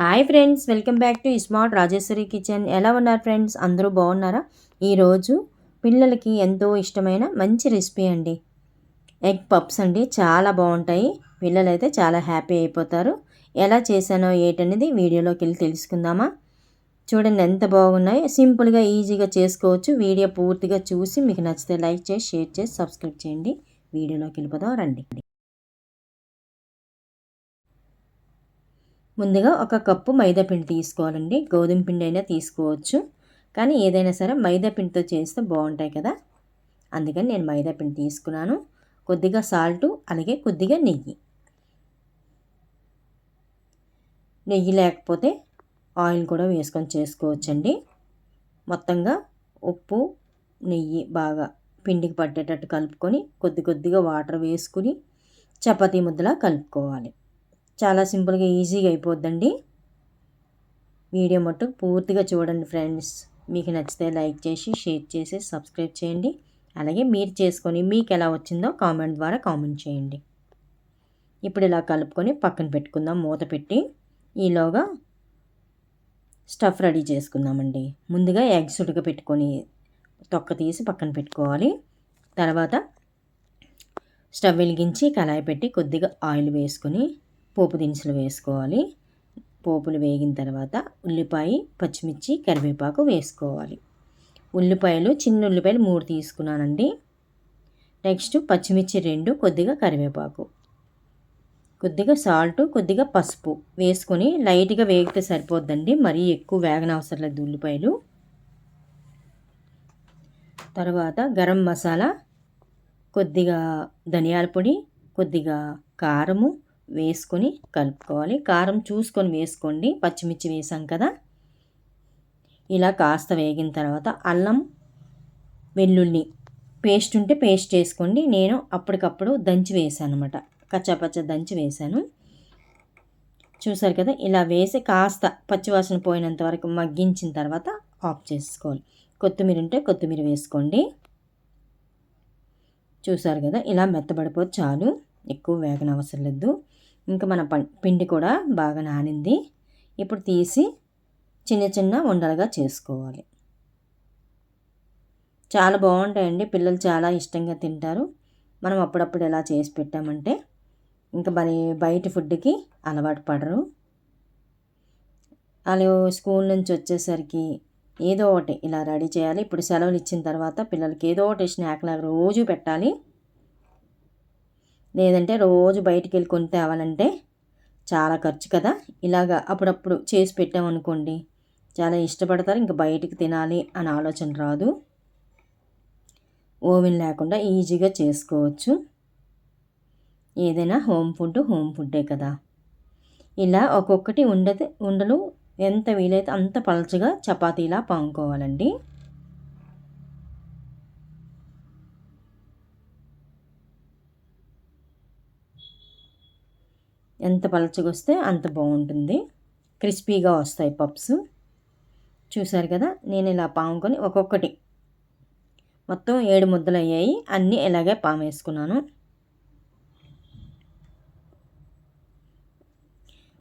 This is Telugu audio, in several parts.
Hi friends welcome back to smart Rajeshwari kitchen. ఎలా ఉన్నారు ఫ్రెండ్స్? అందరూ బాగున్నారా? ఈరోజు పిల్లలకి ఎంతో ఇష్టమైన మంచి రెసిపీ అండి. ఎగ్ పప్స్ అండి చాలా బాగుంటాయి. పిల్లలైతే చాలా హ్యాపీ అయిపోతారు. ఎలా చేశానో ఏంటనేది వీడియోలోకి వెళ్ళి తెలుసుకుందామా? చూడండి ఎంత బాగున్నాయో. సింపుల్గా ఈజీగా చేసుకోవచ్చు. వీడియో పూర్తిగా చూసి మీకు నచ్చితే లైక్ చేసి షేర్ చేసి సబ్స్క్రైబ్ చేయండి. వీడియోలోకి వెళ్ళిపోదాం రండి. ముందుగా ఒక కప్పు మైదా పిండి తీసుకోవాలండి. గోధుమ పిండి అయినా తీసుకోవచ్చు. కానీ ఏదైనా సరే మైదా పిండితో చేస్తే బాగుంటాయి కదా. అందుకని నేను మైదా పిండి తీసుకున్నాను. కొద్దిగా సాల్టు అలాగే కొద్దిగా నెయ్యి. నెయ్యి లేకపోతే ఆయిల్ కూడా వేసుకొని చేసుకోవచ్చండి. మొత్తంగా ఉప్పు నెయ్యి బాగా పిండికి పట్టేటట్టు కలుపుకొని కొద్ది కొద్దిగా వాటర్ వేసుకుని చపాతీ ముద్దలా కలుపుకోవాలి. చాలా సింపుల్గా ఈజీగా అయిపోద్దండి. వీడియో మట్టు పూర్తిగా చూడండి ఫ్రెండ్స్. మీకు నచ్చితే లైక్ చేసి షేర్ చేసి సబ్స్క్రైబ్ చేయండి. అలాగే మీరు చేసుకొని మీకు ఎలా వచ్చిందో కామెంట్ ద్వారా కామెంట్ చేయండి. ఇప్పుడు ఇలా కలుపుకొని పక్కన పెట్టుకుందాం. మూత పెట్టి ఈలోగా స్టఫ్ రెడీ చేసుకుందామండి. ముందుగా ఎగ్స్ ఉడకపెట్టుకొని తొక్క తీసి పక్కన పెట్టుకోవాలి. తర్వాత స్టవ్ వెలిగించి కళాయి పెట్టి కొద్దిగా ఆయిల్ వేసుకొని పోపు దినుసులు వేసుకోవాలి. పోపులు వేగిన తర్వాత ఉల్లిపాయ పచ్చిమిర్చి కరివేపాకు వేసుకోవాలి. ఉల్లిపాయలు చిన్న ఉల్లిపాయలు మూడు తీసుకున్నానండి. నెక్స్ట్ పచ్చిమిర్చి రెండు కొద్దిగా కరివేపాకు. కొద్దిగా సాల్ట్ కొద్దిగా పసుపు వేసుకొని లైట్గా వేగితే సరిపోద్దండి. మరీ ఎక్కువ వేగనవసరం లేదు ఉల్లిపాయలు. తర్వాత గరం మసాలా కొద్దిగా ధనియాల పొడి కొద్దిగా కారము వేసుకొని కలుపుకోవాలి. కారం చూసుకొని వేసుకోండి. పచ్చిమిర్చి వేసాం కదా. ఇలా కాస్త వేగిన తర్వాత అల్లం వెల్లుల్లి పేస్ట్ ఉంటే పేస్ట్ వేసుకోండి నేను అప్పటికప్పుడు దంచి వేసాను అనమాట కచ్చాపచ్చ దంచి వేసాను. చూసారు కదా ఇలా వేసి కాస్త పచ్చివాసన పోయినంత వరకు మగ్గించిన తర్వాత ఆఫ్ చేసుకోవాలి. కొత్తిమీర ఉంటే కొత్తిమీర వేసుకోండి. చూసారు కదా ఇలా మెత్తబడిపోతే చాలు. ఎక్కువ వేగన అవసరం లేదు. ఇంకా మన పిండి కూడా బాగా నానింది. ఇప్పుడు తీసి చిన్న చిన్న ఉండలుగా చేసుకోవాలి. చాలా బాగుంటాయండి. పిల్లలు చాలా ఇష్టంగా తింటారు. మనం అప్పుడప్పుడు ఎలా చేసి పెట్టామంటే ఇంకా మరి బయట ఫుడ్కి అలవాటు పడరు. వాళ్ళు స్కూల్ నుంచి వచ్చేసరికి ఏదో ఒకటి ఇలా రెడీ చేయాలి. ఇప్పుడు సెలవులు ఇచ్చిన తర్వాత పిల్లలకి ఏదో ఒకటి స్నాక్ లాగా రోజు పెట్టాలి. లేదంటే రోజు బయటికి వెళ్ళి కొని తేవాలంటే చాలా ఖర్చు కదా. ఇలాగా అప్పుడప్పుడు చేసి పెట్టామనుకోండి చాలా ఇష్టపడతారు ఇంకా బయటికి తినాలి అని ఆలోచన రాదు. ఓవెన్ లేకుండా ఈజీగా చేసుకోవచ్చు. ఏదైనా హోమ్ ఫుడ్ హోమ్ ఫుడ్డే కదా. ఇలా ఒక్కొక్కటి ఉండదు ఉండలు ఎంత వీలైతే అంత పలచగా చపాతీలా పాముకోవాలండి. ఎంత పలచగొస్తే అంత బాగుంటుంది. క్రిస్పీగా వస్తాయి పప్స్. చూసారు కదా నేను ఇలా పాముకొని ఒక్కొక్కటి మొత్తం ఏడు ముద్దలు అయ్యాయి అన్నీ ఇలాగే పాము వేసుకున్నాను.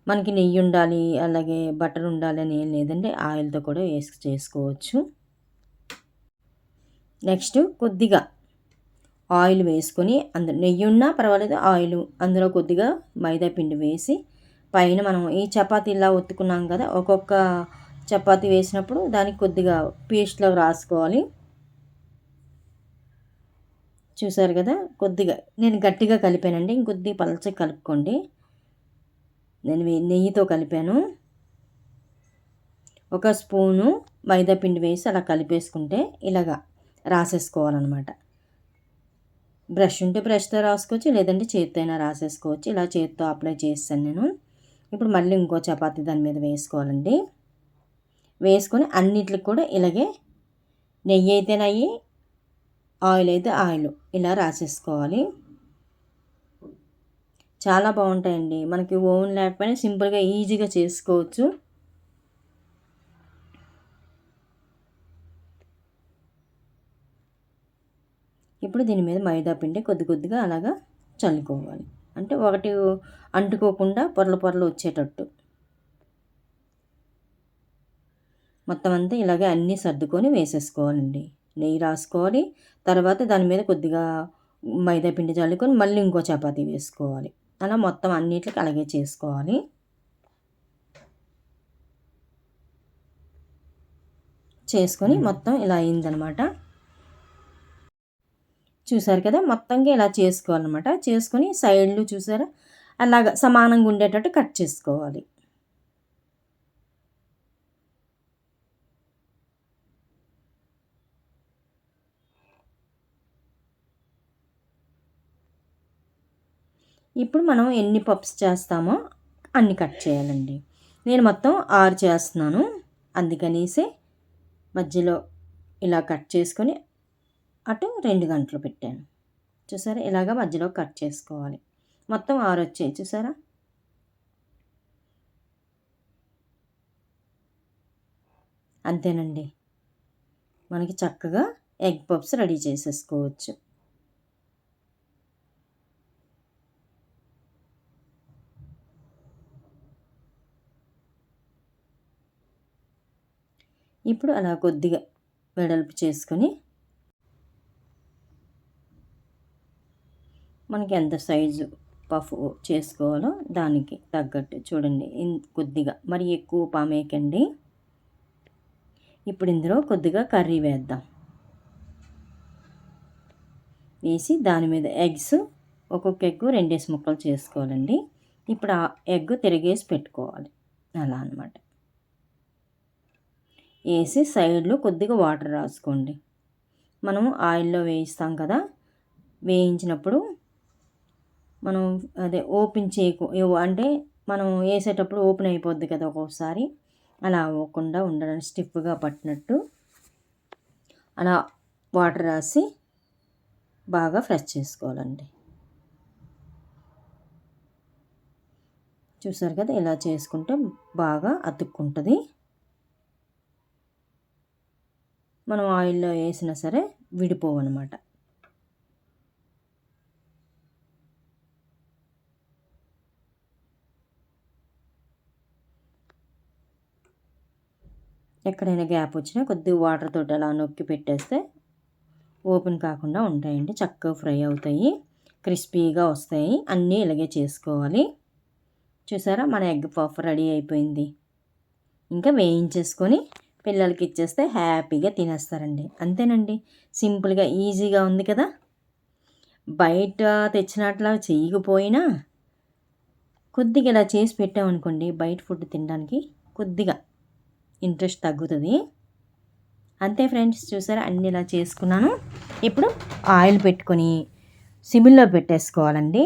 మనకి నెయ్యి ఉండాలి అలాగే బటర్ ఉండాలి అని ఏం లేదంటే ఆయిల్తో కూడా వేసి చేసుకోవచ్చు. నెక్స్ట్ కొద్దిగా ఆయిల్ వేసుకొని అందులో నెయ్యి ఉన్నా పర్వాలేదు ఆయిల్ అందులో కొద్దిగా మైదా పిండి వేసి పైన మనం ఈ చపాతీలా ఒత్తుకున్నాం కదా ఒక్కొక్క చపాతీ వేసినప్పుడు దానికి కొద్దిగా పేస్ట్లో రాసుకోవాలి. చూసారు కదా కొద్దిగా నేను గట్టిగా కలిపానండి ఇంకొద్ది పలచగా కలుపుకోండి. నేను నెయ్యితో కలిపాను. ఒక స్పూను మైదా పిండి వేసి అలా కలిపేసుకుంటే ఇలాగా రాసేసుకోవాలన్నమాట. బ్రష్ ఉంటే బ్రష్తో రాసుకోవచ్చు లేదంటే చేతితో అయినా రాసేసుకోవచ్చు. ఇలా చేతితో అప్లై చేస్తాను నేను. ఇప్పుడు మళ్ళీ ఇంకో చపాతీ దాని మీద వేసుకోవాలండి. వేసుకొని అన్నిటికి కూడా ఇలాగే నెయ్యి అయితే నెయ్యి ఆయిల్ అయితే ఆయిల్ ఇలా రాసేసుకోవాలి. చాలా బాగుంటాయండి. మనకి ఓవెన్ లేకపోయినా సింపుల్గా ఈజీగా చేసుకోవచ్చు. ఇప్పుడు దీని మీద మైదా పిండి కొద్ది కొద్దిగా అలాగా చల్లుకోవాలి. అంటే ఒకటి అంటుకోకుండా పొరలు పొరలు వచ్చేటట్టు. మొత్తం అంతా ఇలాగే అన్నీ సర్దుకొని వేసేసుకోవాలండి. నెయ్యి రాసుకోవాలి. తర్వాత దాని మీద కొద్దిగా మైదా పిండి చల్లుకొని మళ్ళీ ఇంకో చపాతీ వేసుకోవాలి. అలా మొత్తం అన్నిటికి అలాగే చేసుకోవాలి. చేసుకొని మొత్తం ఇలా అయిందనమాట. చూసారు కదా మొత్తంగా ఇలా చేసుకోవాలన్నమాట. చేసుకొని సైడ్లు చూసారా? అలాగ సమానంగా ఉండేటట్టు కట్ చేసుకోవాలి. ఇప్పుడు మనం ఎన్ని పప్స్ చేస్తామో అన్ని కట్ చేయాలండి. నేను మొత్తం ఆరు చేస్తున్నాను. అందుకనేసి మధ్యలో ఇలా కట్ చేసుకొని అటు రెండు గంటలు పెట్టాను. చూసారా? ఇలాగ మధ్యలో కట్ చేసుకోవాలి. మొత్తం ఆరు వచ్చాయి. చూసారా? అంతేనండి. మనకి చక్కగా ఎగ్ పప్స్ రెడీ చేసేసుకోవచ్చు. ఇప్పుడు అలా కొద్దిగా వెడల్పు చేసుకొని మనకి ఎంత సైజు పఫ్ చేసుకోవాలో దానికి తగ్గట్టు చూడండి. కొద్దిగా మరి ఎక్కువ పామేకండి ఇప్పుడు ఇందులో కొద్దిగా కర్రీ వేద్దాం. వేసి దాని మీద ఎగ్స్ ఒక్కొక్క ఎగ్ రెండేసి ముక్కలు చేసుకోవాలండి. ఇప్పుడు ఆ ఎగ్ తిరిగేసి పెట్టుకోవాలి. అలా అనమాట వేసి సైడ్లో కొద్దిగా వాటర్ రాసుకోండి. మనం ఆయిల్లో వేయిస్తాం కదా. వేయించినప్పుడు మనం అదే ఓపెన్ చేయకు అంటే మనం వేసేటప్పుడు ఓపెన్ అయిపోద్ది కదా ఒక్కొక్కసారి అలా అవ్వకుండా ఉండడానికి స్టిఫ్గా పట్టినట్టు అలా వాటర్ రాసి బాగా ఫ్రెష్ చేసుకోవాలండి. చూసారు కదా ఇలా చేసుకుంటే బాగా అతుక్కుంటుంది. మనం ఆయిల్లో వేసినా సరే విడిపోవన్నమాట. ఎక్కడైనా గ్యాప్ వచ్చినా కొద్దిగా వాటర్ తోటి అలా నొక్కి పెట్టేస్తే ఓపెన్ కాకుండా ఉంటాయండి. చక్కగా ఫ్రై అవుతాయి క్రిస్పీగా వస్తాయి. అన్నీ ఇలాగే చేసుకోవాలి. చూసారా? మన ఎగ్ పఫ్ రెడీ అయిపోయింది. ఇంకా వేయించేసుకొని పిల్లలకి ఇచ్చేస్తే హ్యాపీగా తినేస్తారండి. అంతేనండి. సింపుల్గా ఈజీగా ఉంది కదా? బయట తెచ్చినట్లా చేయకపోయినా కొద్దిగా ఇలా చేసి పెట్టామనుకోండి బయట ఫుడ్ తినడానికి కొద్దిగా ఇంట్రెస్ట్ తగ్గుతుంది. అంతే ఫ్రెండ్స్ చూసారా? అన్ని ఇలా చేసుకున్నాను. ఇప్పుడు ఆయిల్ పెట్టుకొని సిమ్లో పెట్టేసుకోవాలండి.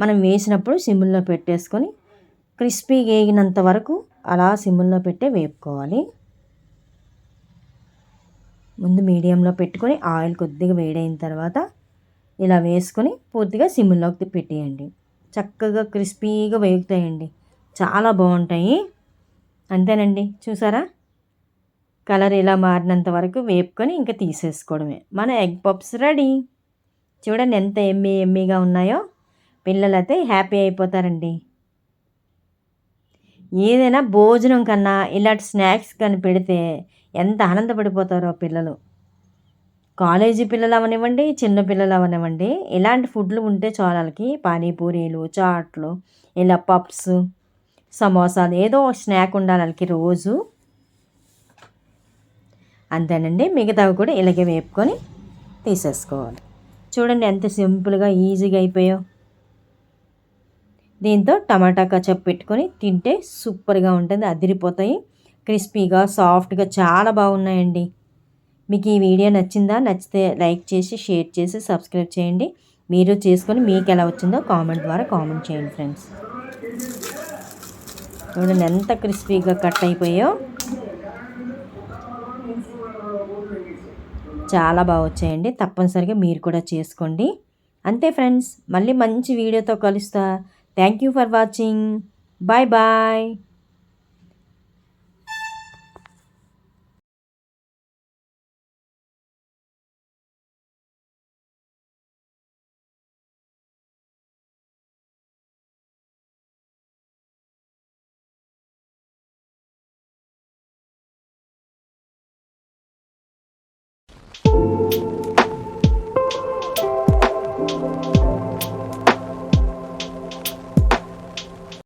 మనం వేసినప్పుడు సిమ్లో పెట్టేసుకొని క్రిస్పీగా వేగినంత వరకు అలా సిమ్లో పెట్టే వేపుకోవాలి. ముందు మీడియంలో పెట్టుకొని ఆయిల్ కొద్దిగా వేడైన తర్వాత ఇలా వేసుకొని పూర్తిగా సిమ్లోకి పెట్టేయండి. చక్కగా క్రిస్పీగా వేగుతాయండి. చాలా బాగుంటాయి. అంతేనండి. చూసారా? కలర్ ఇలా మారినంత వరకు వేపుకొని ఇంకా తీసేసుకోవడమే. మన ఎగ్ పప్స్ రెడీ. చూడండి ఎంత ఎమ్మీ ఎమ్మీగా ఉన్నాయో. పిల్లలైతే హ్యాపీ అయిపోతారండి. ఏదైనా భోజనం కన్నా ఇలాంటి స్నాక్స్ కానీ పెడితే ఎంత ఆనందపడిపోతారో పిల్లలు. కాలేజీ పిల్లలు అవనివ్వండి చిన్న పిల్లలు అవనివ్వండి ఇలాంటి ఫుడ్లు ఉంటే చాలకి పానీపూరీలు చాట్లు ఇలా పప్స్ సమోసాలు ఏదో స్నాక్ ఉండాలి వాళ్ళకి రోజు. అంతేనండి మిగతావి కూడా ఇలాగే వేపుకొని తీసేసుకోవాలి. చూడండి ఎంత సింపుల్గా ఈజీగా అయిపోయావు దీంతో టమాటా కచప్ పెట్టుకొని తింటే సూపర్గా ఉంటుంది అదిరిపోతాయి. క్రిస్పీగా సాఫ్ట్గా చాలా బాగున్నాయండి. మీకు ఈ వీడియో నచ్చిందా నచ్చితే లైక్ చేసి షేర్ చేసి సబ్స్క్రైబ్ చేయండి. మీరు చేసుకొని మీకు ఎలా వచ్చిందో కామెంట్ ద్వారా కామెంట్ చేయండి ఫ్రెండ్స్. చూడండి ఎంత క్రిస్పీగా కట్ అయిపోయో? చాలా బాగా వచ్చాయండి. తప్పనిసరిగా మీరు కూడా చేసుకోండి. అంతే ఫ్రెండ్స్ మళ్ళీ మంచి వీడియోతో కలుస్తా. Thank you for watching. Bye bye.